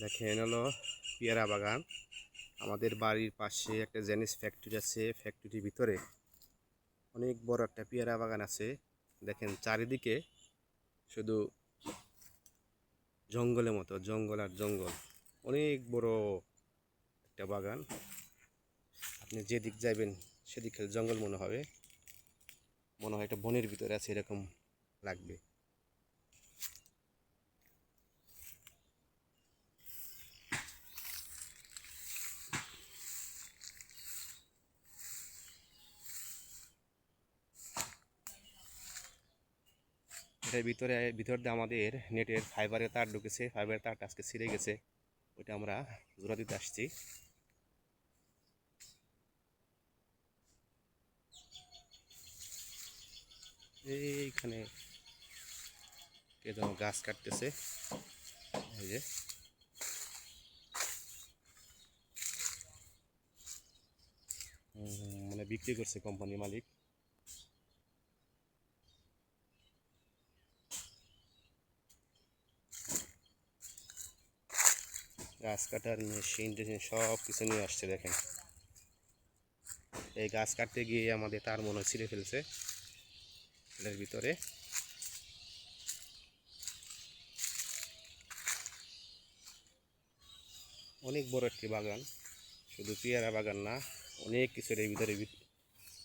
দেখেন হলো পেয়ারা বাগান। আমাদের বাড়ির পাশে একটা জেনিস ফ্যাক্টরি আছে ফ্যাক্টরির ভিতরে অনেক বড় একটা পেয়ারা বাগান আছে। দেখেন চারিদিকে শুধু জঙ্গলের মতো, জঙ্গল আর জঙ্গল। অনেক বড় একটা বাগান। আপনি যেদিক যাবেন সেদিক জঙ্গল মনে হবে। মনে হয় একটা বনের ভিতরে আছে, এরকম লাগবে। এটার ভিতরে, ভিতর দিয়ে আমাদের নেটের ফাইবারের তার ঢুকেছে ফাইবারের তারটা আজকে ছিঁড়ে গেছে। ওইটা আমরা জোড়া দিতে আসছি। এইখানে কে যেন গাছ কাটতেছে। এই যে। মানে বিক্রি করছে কোম্পানির মালিক। গাছ কাটার মেশিন টেশিন সব কিছু নিয়ে আসছে দেখেন। এই গাছ কাটতে গিয়ে আমাদের তার মনে ছিঁড়ে ফেলছে। এর ভিতরে। অনেক বড় একটি বাগান। শুধু পেয়ারা বাগান না, অনেক কিছুর এই ভিতরে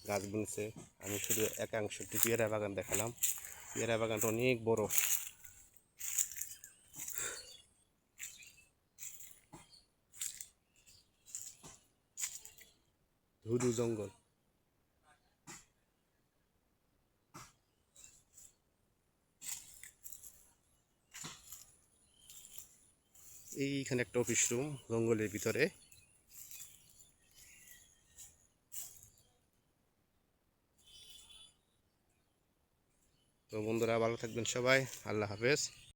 গাছ বুনছে। আমি শুধু একাংশ একটি পেয়ারা বাগান দেখালাম। পেয়ারা বাগানটা অনেক বড়। ধুধু জঙ্গল এইখানে একটা অফিস রুম জঙ্গলের ভিতরে। তো বন্ধুরা, ভালো থাকবেন সবাই। আল্লাহ হাফেজ।